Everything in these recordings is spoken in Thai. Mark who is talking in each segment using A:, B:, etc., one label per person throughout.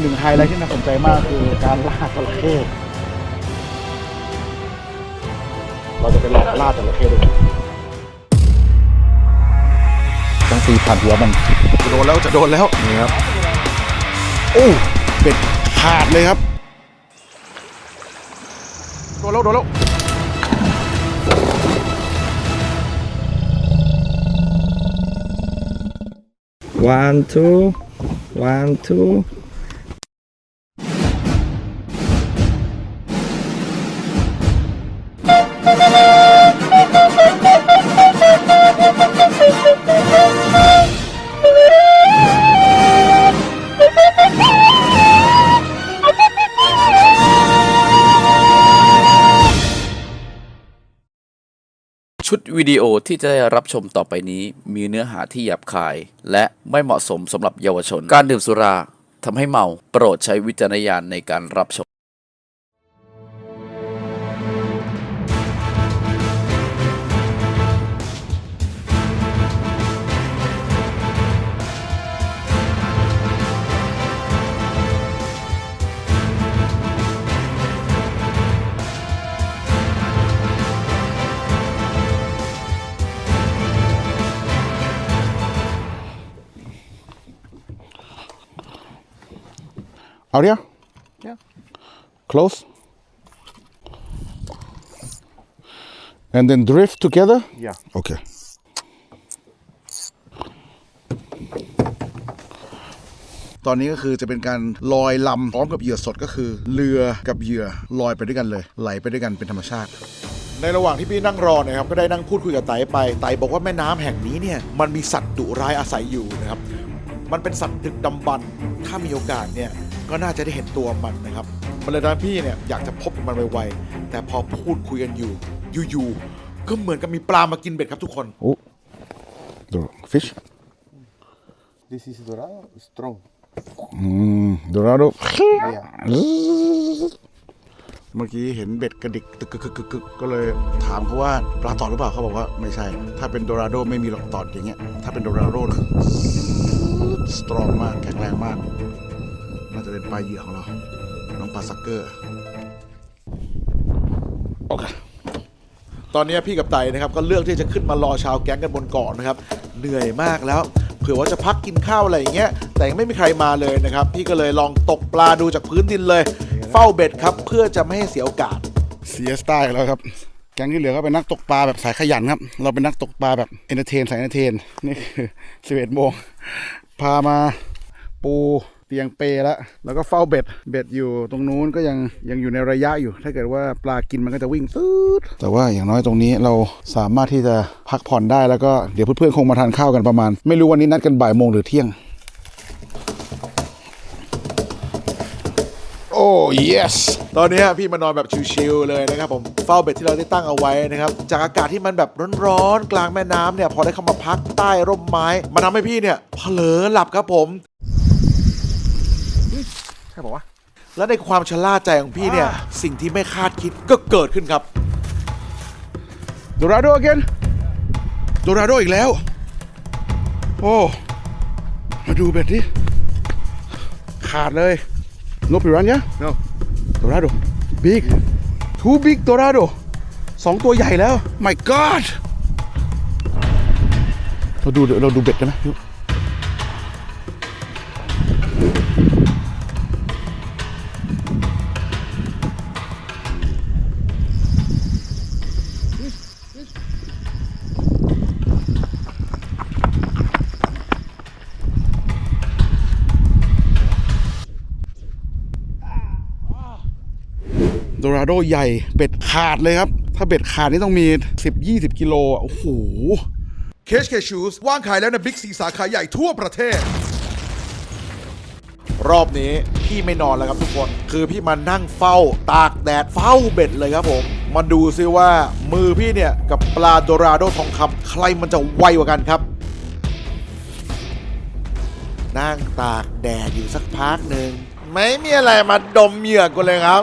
A: หนึ่งไฮไลท์ที่น่าสนใจมากคือการล่าจระเข้เราจะไปลองล่าจระเข้ดูต้องตีผ่านหัวมันจะโดนแล้วจะโดนแล้วนี่ครับโอ้เบ็ดขาดเลยครับโดนแล้วโดนแล้ว
B: One, two, one, two.
C: ชุด วิดีโอที่จะได้รับชมต่อไปนี้ มีเนื้อหาที่หยาบคาย และไม่เหมาะสมสำหรับเยาวชน การดื่มสุราทำให้เมา โปรดใช้วิจารณญาณในการรับชม
A: เอาเดียว close and then drift together
D: Yeah.
A: okay ตอนนี้ก็คือจะเป็นการลอยลำพร้อมกับเหยื่อสดก็คือ เรือกับเหยื่อลอยไปด้วยกันเลย ไหลไปด้วยกันเป็นธรรมชาติ ในระหว่างที่พี่นั่งรอนะครับก็ได้นั่งพูดคุยกับไต่ไปไต่บอกว่าแม่น้ำแห่งนี้เนี่ยมันมีสัตว์ดุร้ายอาศัยอยู่นะครับมันเป็นสัตว์ดึกดำบรรพ์ถ้ามีโอกาสเนี่ย ก็น่าจะได้เห็นตัวมันนะครับมันเลยทำให้พี่เนี่ยอยากจะพบกับมันไวๆแต่พอพูดคุยกันอยู่อยู่ๆก็เหมือนกับมีปลามากินเบ็ดครับทุกคนโอ้ the fish
D: This is dorado, strong.
A: อืมโดราโด
D: Yeah.
A: เมื่อกี้เห็นเบ็ดกระดิกตึกกึกกึกกึกกึกก็เลยถามเขาว่าปลาตอดหรือเปล่าเขาบอกว่าไม่ใช่ ถ้าเป็นโดราโดไม่มีหรอกตอดอย่างเงี้ย ถ้าเป็นโดราโดคือสตรองมากแข็งแรงมากน่า จะเป็นปลาเหยื่อของเรา น้องปลาซักเกอร์ โอเค ตอนนี้พี่กับไตนะครับก็เลือกที่จะขึ้นมารอชาวแก๊งกันบนเกาะนะครับ เหนื่อยมากแล้ว เผื่อว่าจะพักกินข้าวอะไรอย่างเงี้ย แต่ยังไม่มีใครมาเลยนะครับ พี่ก็เลยลองตกปลาดูจากพื้นดินเลย เฝ้าเบ็ดครับ เพื่อจะไม่ให้เสียโอกาส เสียสไตล์แล้วครับ แก๊งที่เหลือก็เป็นนักตกปลาแบบสายขยันครับ เราเป็นนักตกปลาแบบเอนเตอร์เทนสายเอนเตอร์เทน นี่คือ11โมงพามาปู เตียงเปแล้ว แล้วก็เฝ้าเบ็ด เบ็ดอยู่ตรงนู้นก็ยังยังอยู่ในระยะอยู่ ถ้าเกิดว่าปลากินมันก็จะวิ่งตืดแต่ว่าอย่างน้อยตรงนี้เราสามารถที่จะพักผ่อนได้แล้วก็เดี๋ยวเพื่อนๆคงมาทานข้าวกันประมาณ ไม่รู้วันนี้นัดกันบ่ายโมงหรือเที่ยง โอ้ yes ตอนนี้พี่มานอนแบบชิลๆเลยนะครับผมเฝ้าเบ็ดที่เราได้ตั้งเอาไว้นะครับ จากอากาศที่มันแบบร้อนๆกลางแม่น้ำเนี่ย พอได้เข้ามาพักใต้ร่มไม้ มันทำให้พี่เนี่ยเผลอหลับครับผม ช่บอกว่าและในความชะล่าใจของพี่เนี่ย สิ่งที่ไม่คาดคิดก็เกิดขึ้นครับโดราโด again โดราโดอีกแล้ว โอ้ มาดูเบ็ดดิขาดเลย No piranha?
D: No.
A: Dorado. Big. Too big Dorado. สองตัวใหญ่แล้ว My God เราดูเราดูเบ็ดกันไหม โดราโดใหญ่เบ็ดขาดเลยครับ ถ้าเบ็ดขาดนี่ต้องมี 10-20 กิโลอะโอ้โห
E: เคชเคชูสว่างขายแล้วในบิ๊กซีสาขาใหญ่ทั่วประเทศ
A: รอบนี้พี่ไม่นอนแล้วครับทุกคน คือพี่มานั่งเฝ้าตากแดดเฝ้าเบ็ดเลยครับผม มาดูซิว่ามือพี่เนี่ย กับปลาโดราโดทองคำใครมันจะไวกว่ากันครับ นั่งตากแดดอยู่สักพักหนึ่ง ไม่มีอะไรมาดมเหยื่อกูเลยครับ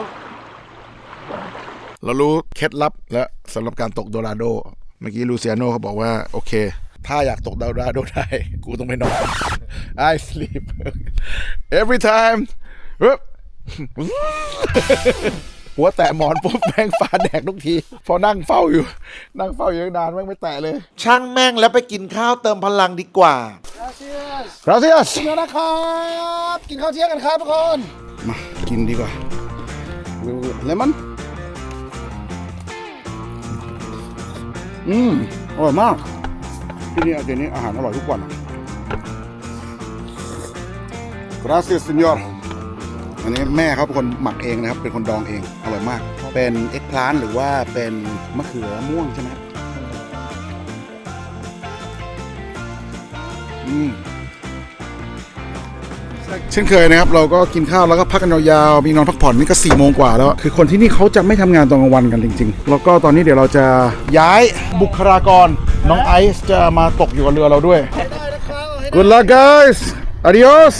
A: เรารู้เคล็ดลับและสำหรับการตกโดราโด เมื่อกี้ลูเซียโนเขาบอกว่า โอเค ถ้าอยากตกโดราโดได้ กูต้องไปนอน I sleep every time
F: เฮ้ยหัวแตะหมอนปุ๊บแม่งฟ้าแดกทุกที พอนั่งเฝ้าอยู่ นั่งเฝ้าอยู่นานแม่งไม่แตะเลย ช่างแม่งแล้วไปกินข้าวเติมพลังดีกว่า gracias
A: นะครับ กินข้าวเที่ยงกันครับทุกคน
F: มา กินดีกว่า
A: เลมอน อืมอร่อยมาก ที่นี่เดี๋ยวนี้อาหารอร่อยทุกวัน gracias señor อันนี้แม่เขาเป็นคนหมักเองนะครับ เป็นคนดองเอง อร่อยมาก เป็นเอ็กพลานหรือว่าเป็นมะเขือม่วงใช่ไหมอืม ช่นเคยนะครับ เราก็กินข้าวแล้วก็พักกันยาวๆมีนอนพักผ่อนนี่ก็4ี่โมงกว่าแล้ว คือคนที่นี่เขาจะไม่ทำงานตอนกลางวันกันจริง ๆ แล้วก็ตอนนี้เดี๋ยวเราจะย้ายบุคลากรน้องไอซ์จะมาตกอยู่กับเรือเราด้วย Good luck guys adios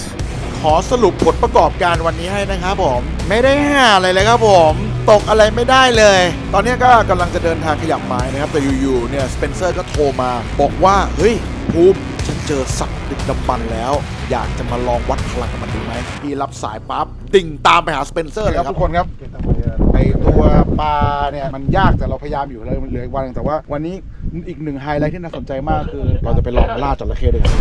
F: ขอสรุปผลประกอบการวันนี้ให้นะครับผม ไม่ได้ห่าอะไรเลยครับผม ตกอะไรไม่ได้เลย ตอนนี้ก็กำลังจะเดินทางขยับไม้นะครับ แต่อยู่ๆเนี่ยสเปนเซอร์ก็โทรมา บอกว่า เฮ้ยภูมิ ฉันเจอสัตว์ดึกดำบรรพ์แล้ว อยากจะมาลองวัดพลังกับมันดูไหมพี่รับสายปั๊บดิ่งตามไปหาสเปนเซอร์เลย
A: ครับ
F: ครับ
A: ทุกคนครับไอตัวปลาเนี่ยมันยากแต่เราพยายามอยู่เลยมันเหลืออีกวันหนึงแต่ว่าวันนี้อีกหนึ่งไฮไลท์ที่น่าสนใจมากคือ เราจะไปลองล่าจระเข้ด้วยกัน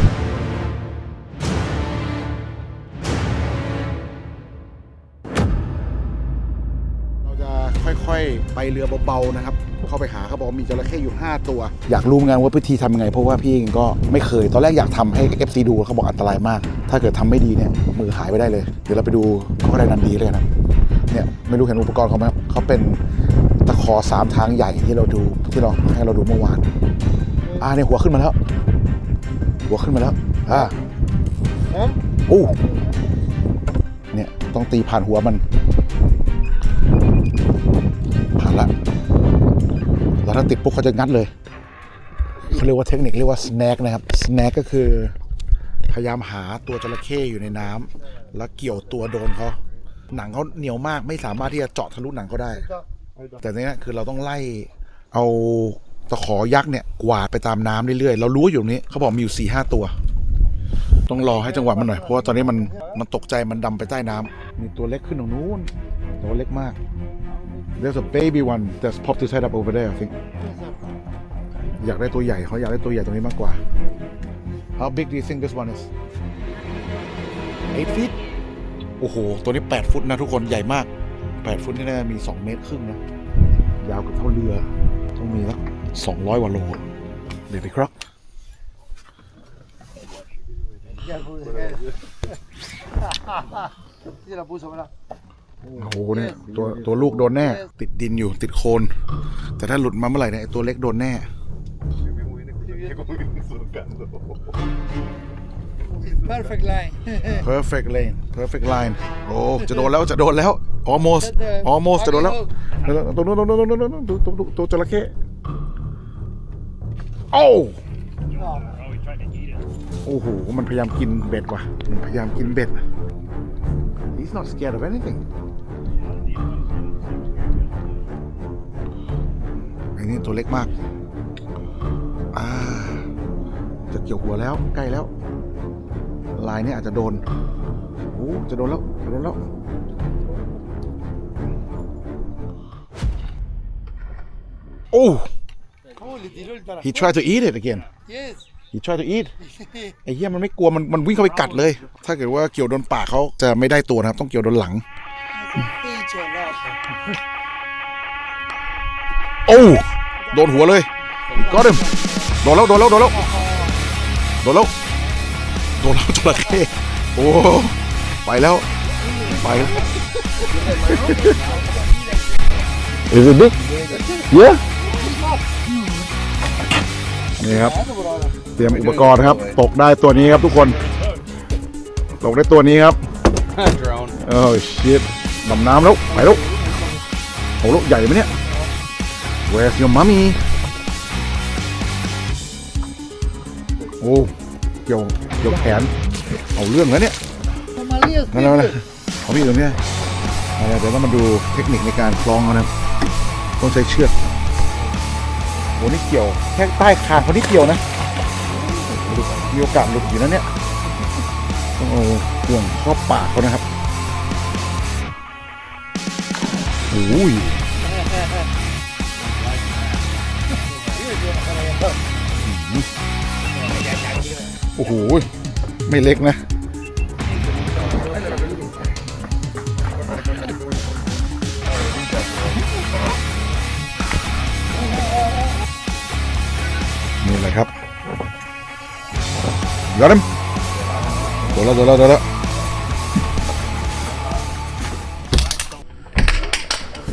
A: ค่อยๆไปเรือเบาๆนะครับเข้าไปหาเขาบอกว่ามีจระเข้อยู่ 5 ตัว อยากรู้เหมือนกันว่าวิธีทำยังไง เพราะว่าพี่เองก็ไม่เคย ตอนแรกอยากทำให้ FC ดูเขาบอกอันตรายมาก ถ้าเกิดทำไม่ดีเนี่ยมือหายไปได้เลย เดี๋ยวเราไปดูเขาได้นันดีเลยนะเนี่ยไม่รู้เห็นอุปกรณ์เขาไหมครับเขาเป็นตะขอสามทางใหญ่ที่เราดูที่เราให้เราดูเมื่อวานอ่าเนี่ยหัวขึ้นมาแล้ว หัวขึ้นมาแล้วอ่าโอ้เนี่ยต้องตีผ่านหัวมันผ่าน ถ้าติดปุ๊บเขาจะงัดเลยเขาเรียกว่าเทคนิคเรียกว่า snag นะครับ snag ก็คือพยายามหาตัวจระเข้อยู่ในน้ำแล้วเกี่ยวตัวโดนเขาหนังเขาเหนียวมากไม่สามารถที่จะเจาะทะลุหนังเขาได้ แต่เนี้ยคือเราต้องไล่เอาตะขอยักษ์เนี่ยกวาดไปตามน้ำเรื่อยๆเรารู้อยู่นี้เขาบอกมีอยู่สี่ห้าตัว ต้องรอให้จังหวะมันหน่อยเพราะว่าตอนนี้มันมันตกใจมันดำไปใต้น้ำมีตัวเล็กขึ้นตรงนู้นต่ว่าเล็กมาก There's a baby one that's popped his head up over there I think อยากได้ตัวใหญ่เขาอยากได้ตัวใหญ่ตรงนี้มากกว่า How big do you think this one is 8 feet โอ้โห ตัวนี้ 8 ฟุตนะทุกคนใหญ่มาก 8 ฟุตนี่น่าจะมี 2 เมตรครึ่งนะ ยาวเกับเท่าเรือ ต้องมีสัก200กว่าโลเดี๋ยวไปครับ โอ้โหเนี่ยตัวตัวลูกโดนแน่ ติดดินอยู่ติดโคน แต่ถ้าหลุดมาเมื่อไหร่เนี่ยไอ้ตัวเล็กโดนแน่
G: Perfect line.
F: perfect lane perfect line โอ้จะโดนแล้วจะโดนแล้ว almost almost จะโดนแล้วแล้วตัวนู้นตัวนู้นตัวนู้นตัวตัวตัวตัวจระเข้โอ้โอ้โหมันพยายามกินเบ็ดว่ะมันพยายามกินเบ็ด he's not scared of anything ไอ้นี่ตัวเล็กมาก อ่า จะเกี่ยวหัวแล้วใกล้แล้ว ลายเนี่ยอาจจะโดนโอ้จะโดนแล้วจะโดนแล้วโอ้ he tried to eat it again
G: Yes.
F: he tried to eat ไอ้เหี้ยมันไม่กลัวมันมันวิ่งเข้าไปกัดเลย ถ้าเกิดว่าเกี่ยวโดนปากเขาจะไม่ได้ตัวนะครับ ต้องเกี่ยวโดนหลัง
G: Each a lot.
F: โอ้โดนหัวเลยก็เดิมโดนแล้วโดนแล้วโดนแล้วโดนแล้วโดนแล้วจระเข้โอ้ไปแล้วไปแล้ว
D: Is it big? Yeah.
F: นี่ครับ เตรียมอุปกรณ์ครับ ตกได้ตัวนี้ครับทุกคน ตกได้ตัวนี้ครับเออชิดดำน้ำแล้ว ไปแล้วโอ้ลูกใหญ่ไหมเนี่ย Where's your mommy โอ้เกี่ยวเกี่ยวแขน เอาเรื่องแล้วเนี่ย
G: Somalia's
F: นั่นแล้วนะเขาพี่ตรงเนี้ยเอาละเดี๋ยวเรามาดูเทคนิคในการคล้องเขานะครับต้องใช้เชือกโหนี่เกี่ยวแค่ใต้คางเขานี่เกี่ยวนะหลุดมีโอกาสหลุดอยู่นะเนี่ยต้องเอาห่วงครอบปากเขานะครับ
A: อ้ย โอ้โห ไม่เล็กนะ นี่แหละครับยอดมโดนแล้วโดนแล้วโดนแล้ว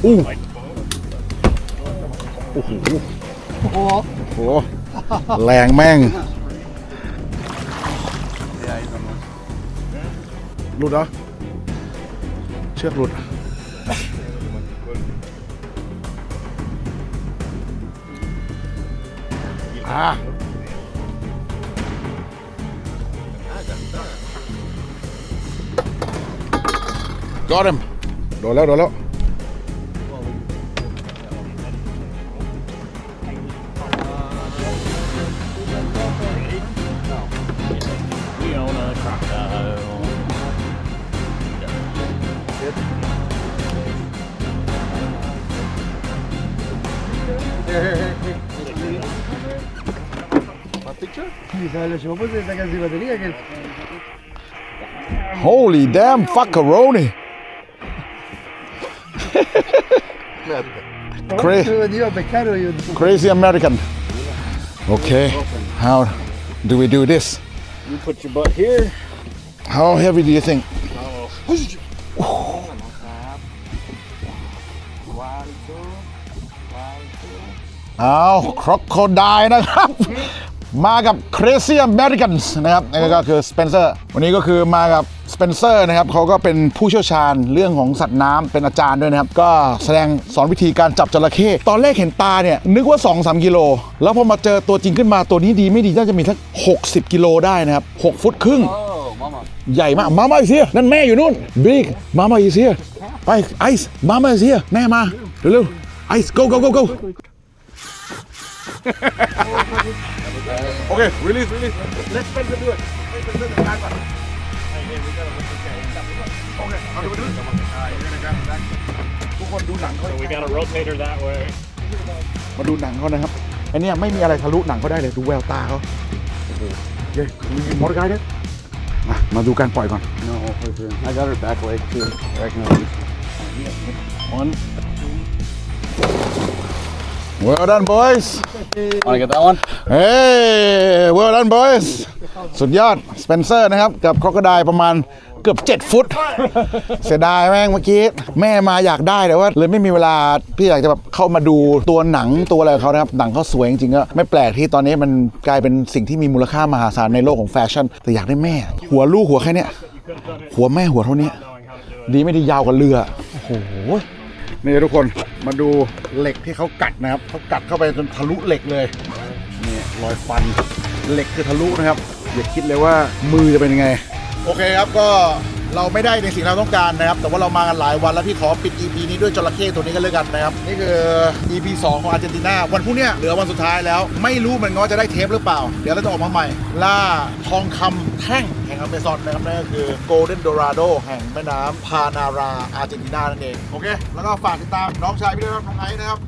A: อู้โอ้โหโอ้โหแรงแม่ง หลุดเหรอ เชือกหลุด อ่า got him โดนแล้วโดนแล้ว
G: Sí, ¿sabes lo llevó pues esa casi batería que
A: Holy damn fuckaroni Cra-
G: yo iba a pescar y yo
A: crazy American Okay how do we do this
D: You put your butt here.
A: how heavy do you think เอาครอกโคดายนะครับ มากับ Crazy Americans นะครับนี่ก็คือสเปนเซอร์วันนี้ก็คือมากับสเปนเซอร์นะครับเขาก็เป็นผู้เชี่ยวชาญเรื่องของสัตว์น้ำเป็นอาจารย์ด้วยนะครับ ก็แสดงสอนวิธีการจับจระเข้ตอนแรกเห็นตาเนี่ย นึกว่า 2-3 กิโล แล้วพอมาเจอตัวจริงขึ้นมาตัวนี้ดีไม่ดีน่าจะมีสัก60 กิโลได้นะครับ 6 ฟุตครึ่ง ใหญ่มากมามาอีเซียนั่นแม่อยู่นู่นบิ๊กมามาอีเซียไปไอซ์มามาอีเซียแม่มาเร็วๆ ไอซ์ go go go go โอเค release release let's spend the do it ทุกคนดูหนังเขา
D: We got a rotator that way.
A: มาดูหนังเขานะครับไอเนี่ยไม่มีอะไรทะลุหนังเขาได้เลย ดูแววตาเขาโอ้โหเย้มีมอเตอร์ไซค์ด้วยมามาดูการปล่อยก่อน
D: No, I got her back leg too. Back nose. One.
A: Well done boys
D: Want to get that one?
A: เฮ้ย well done boys สุดยอดสเปนเซอร์นะครับ กับครอกไดประมาณเกือบ 7 ฟุต เสียดายแม่งเมื่อกี้ แม่มาอยากได้แต่ว่า เลยไม่มีเวลาพี่อยากจะแบบเข้ามาดูตัวหนังตัวอะไรของเขานะครับ หนังเขาสวยจริงๆก็ไม่แปลกที่ตอนนี้มันกลายเป็นสิ่งที่มีมูลค่ามหาศาลในโลกของแฟชั่น แต่อยากได้แม่ หัวลูกหัวแค่เนี้ยหัวแม่หัวเท่านี้ ดีไม่ดียาวกว่าเรือโอ้โหนี่ทุกคน มาดูเหล็กที่เขากัดนะครับเขากัดเข้าไปจนทะลุเหล็กเลยนี่รอยฟันเหล็กคือทะลุนะครับอย่าคิดเลยว่ามือจะเป็นยังไง โอเคครับก็ เราไม่ได้ในสิ่งเราต้องการนะครับ แต่ว่าเรามากันหลายวันแล้วพี่ขอปิด EP นี้ด้วยจระเข้ตัวนี้กันเลยกันนะครับ นี่คือ EP 2 ของอาร์เจนตินาวันพรุ่งเนี้ยเหลือวันสุดท้ายแล้ว ไม่รู้เหมือนกันว่าจะได้เทปหรือเปล่า เดี๋ยวเราจะออกมาใหม่ ล่าทองคำแท่งแห่งอเมซอนนะครับนั่นก็คือ Golden Dorado แห่งแม่น้ำพานาราอาร์เจนตินานั่นเองโอเคแล้วก็ฝากติดตามน้องชายพี่ด้วยครับน้องไอซ์นะครับ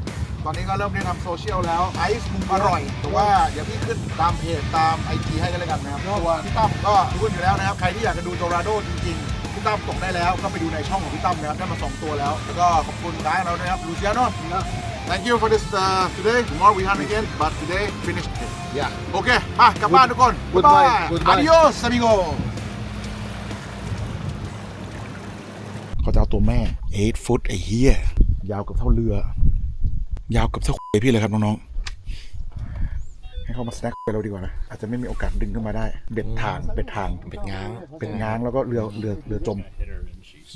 A: ตอนนี้ก็เริ่มได้ทำโซเชียลแล้วไอซ์มุมอร่อย แต่ว่าเดี๋ยวพี่ขึ้นตามเพจตามไอจีให้กันเลยกันนะครับตัวพี่ตั้มก็รู้กันอยู่แล้วนะครับ ใครที่อยากจะดูโดราโดจริงๆ พี่ตั้มตกได้แล้ว ก็ไปดูในช่องของพี่ตั้มนะครับได้มา2ตัวแล้วแล้วก็ขอบคุณร้านเราด้วยครับลูเซียโน Thank you for this uh, today. Tomorrow we hunt again, but today finish. Yeah. โอเคมากลับบ้านทุกคน
G: Goodbye.
A: Bye.
G: Goodbye.
A: Adios, amigo. เขาจะเอาตัวแม่ 8 ฟุตไอ้เหี้ยยาวเกับเท่าเรือ ยาวเกับเท่าไอพี่เลยครับน้องๆให้ เขามาสแน็คไปเราดีกว่านะอาจจะไม่มีโอกาสดึงขึ้นมาได้ เบ็ดทางเบ็ดทางเบ็ดง้างเบ็ดง้างแล้วก็เรือเรือเรือจม
D: Hit her and she's